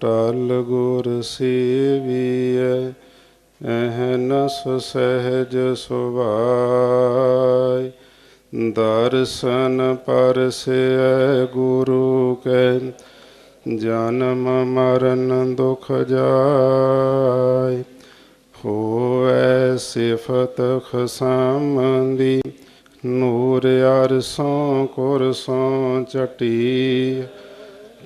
ਟਲ ਗੁਰ ਸੇਵੀਐ, ਅਹਨਸ ਸਹਿਜ ਸੁਭਾਈ ਦਰਸ਼ਨ ਪਰਸੈ ਗੁਰੂ ਕੈ, ਜਨਮ ਮਰਨ ਦੁਖ ਜਾਏ ਹੋਵੈ ਸਿਫਤ ਖਸਮੰਦੀ ਨੂਰ ਅਰਸੋਂ ਕੁਰਸੋਂ ਚਟੀ।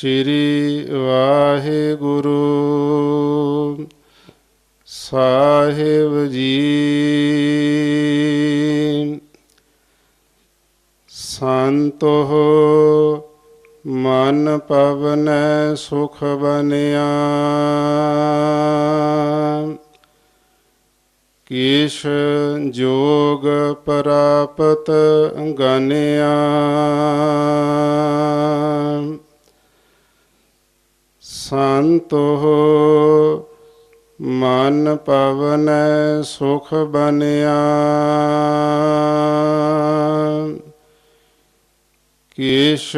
ਸ੍ਰੀ ਵਾਹਿਗੁਰੂ। ਸਾਹਿਬ ਜੀ। ਸੰਤੋ ਮਨ ਪਵਨ ਸੁਖ ਬਨਿਆ। ਕੀਸ਼ ਜੋਗ ਪ੍ਰਾਪਤ ਗਨਿਆ। ਸੰਤੋ ਮਨ ਪਵਨ ਸੁਖ ਬਨਿਆ। ਕੀਸ਼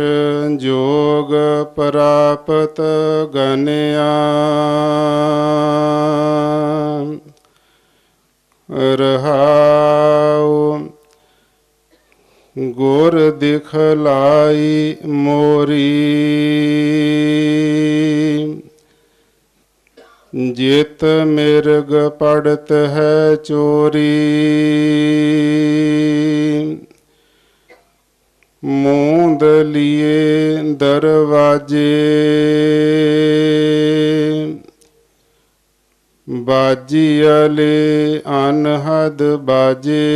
ਜੋਗ ਪ੍ਰਾਪਤ ਗਨਿਆ। ਗੁਰ ਦਿਖਲਾਈ ਮੋਰੀ। ਜਿਤ ਮਿਰਗ ਪੜਤ ਹੈ ਚੋਰੀ। ਮੂੰਦ ਲਿਏ ਦਰਵਾਜੇ। ਬਾਜੀ ਅਲੇ ਅਨਹਦ ਬਾਜੇ।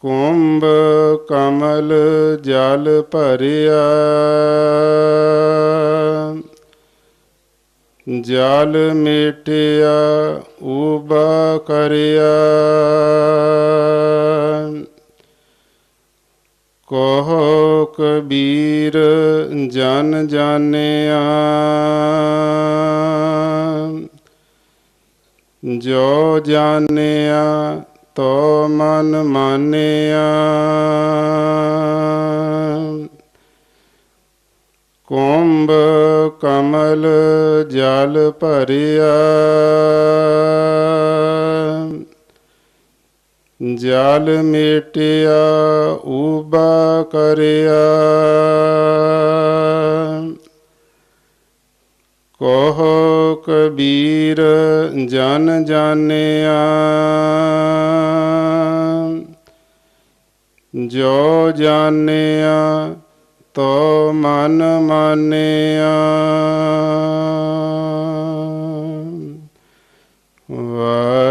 ਕੁੰਭ ਕਮਲ ਜਲ ਭਰਿਆ। ਜਲ ਮੇਟਿਆ ਉਬਾ ਕਰਿਆ। ਕਹੋ ਕਬੀਰ ਜਨ ਜਾਣਿਆ। ਜੋ ਜਾਣਿਆ ਤੋ ਮਨ ਮਾਨਿਆ। ਕੁੰਭ ਕਮਲ ਜਲ ਭਰਿਆ। ਜਲ ਮੇਟਿਆ ਉਬਾ ਕਰਿਆ। ਕਹੋ ਕਬੀਰ ਜਨ ਜਾਣਿਆ। ਜੋ ਜਾਣਿਆ ਤੋ ਮਨ ਮਾਨਿਆ।